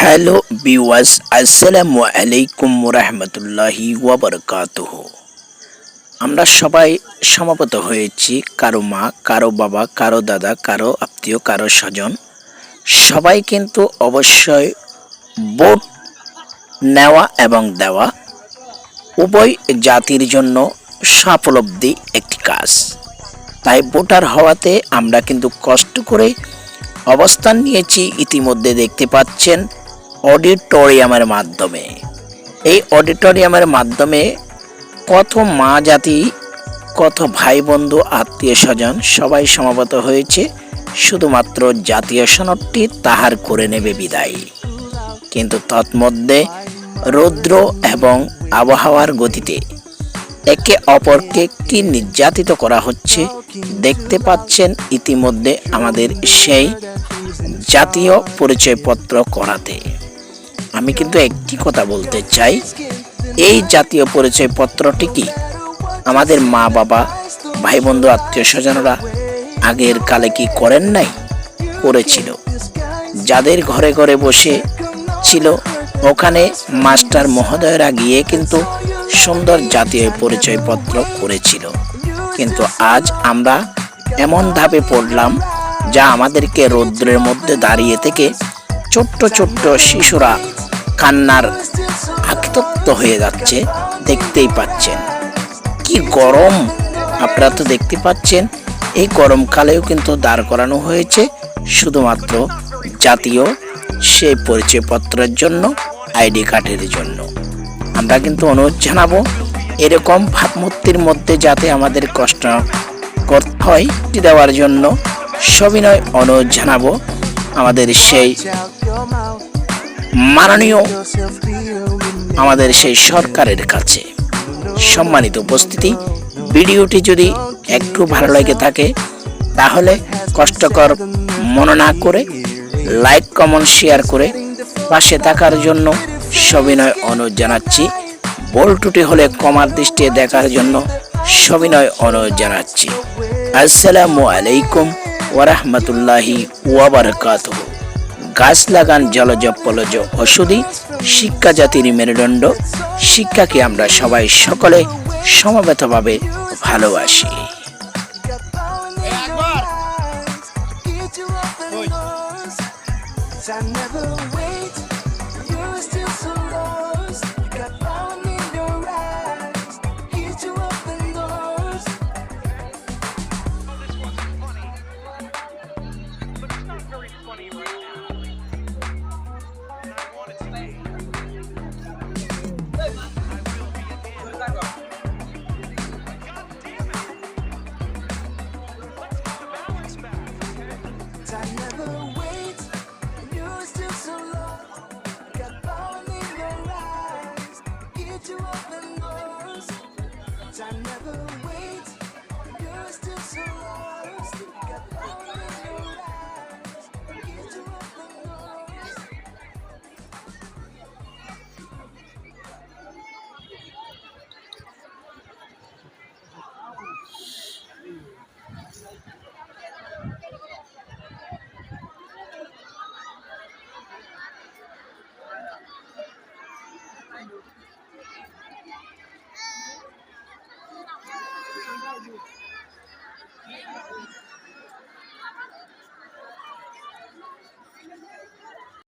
Hello বিওয়াস আসসালামু আলাইকুম রহমতুল্লাহি ওয়াবারকাতুহ আমরা সবাই সমাপত হয়েছি, কারও মা, কারও বাবা, কারও দাদা, কারও আত্মীয়, কারও স্বজন। সবাই কিন্তু অবশ্যই ভোট নেওয়া এবং দেওয়া উভয় জাতির জন্য সাপলব্ধি একটি কাজ। তাই ভোটার হওয়াতে আমরা কিন্তু কষ্ট করে অবস্থান নিয়েছি। ইতিমধ্যে দেখতে পাচ্ছেন অডিটোরিয়ামের মাধ্যমে। এই অডিটোরিয়ামের মাধ্যমে কত মা জাতি কত ভাই বন্ধু আত্মীয় স্বজন সবাই সমাবেত হয়েছে। শুধুমাত্র জাতীয় সনদটি তাহার করে নেবে বিদায়। কিন্তু তৎমধ্যে রৌদ্র এবং আবহাওয়ার গতিতে একে অপরকে কি নির্যাতিত করা হচ্ছে দেখতে পাচ্ছেন ইতিমধ্যে আমাদের সেই জাতীয় পরিচয়পত্র করাতে। আমি কিন্তু একটি কথা বলতে চাই। এই জাতীয় পরিচয়পত্রটি কি? আমাদের মা বাবা ভাই বন্ধু আত্মীয় স্বজনরা আগের কালে কি করেন নাই? করেছিল। যাদের ঘরে ঘরে বসে ছিল, ওখানে মাস্টার মহোদয়রা গিয়ে কিন্তু সুন্দর জাতীয় পরিচয়পত্র করেছিল। কিন্তু আজ আমরা এমন ধাপে পড়লাম যা আমাদেরকে রৌদ্রের মধ্যে দাঁড়িয়ে থেকে ছোট্ট ছোট্ট শিশুরা কান্নার আকিতপ্ত হয়ে যাচ্ছে, দেখতেই পাচ্ছেন। কি গরম! আপনারা তো দেখতে পাচ্ছেন, এই গরমকালেও কিন্তু দাঁড় করানো হয়েছে শুধুমাত্র জাতীয় সেই পরিচয়পত্রের জন্য, আইডি কার্ডের জন্য। আমরা কিন্তু অনুরোধ জানাব, এরকম ভাবমূর্তির মধ্যে যাতে আমাদের কষ্ট করতে হয় দেওয়ার জন্য সবিনয় অনুরোধ জানাব। আমাদের সেই মাননীয়, আমাদের সেই সরকারের কাছে সম্মানিত উপস্থিতি। ভিডিওটি যদি একটু ভালো লাগে থাকে, তাহলে কষ্টকর মনে না করে লাইক, কমেন্ট, শেয়ার করে পাশে থাকার জন্য সবিনয় অনুরোধ জানাচ্ছি। বল টুটি হলে কমার দৃষ্টি দেখার জন্য সবিনয় অনুরোধ জানাচ্ছি। আসসালামু আলাইকুম ওরহমতুল্লাহি ওয়াবারকাতুহু। গাছ লাগান জলজ পলজ ওষুধি শিক্ষা জাতির মেরুদণ্ড শিক্ষাকে আমরা সবাই সকলে সমবেতভাবে ভালোবাসি। I never wait.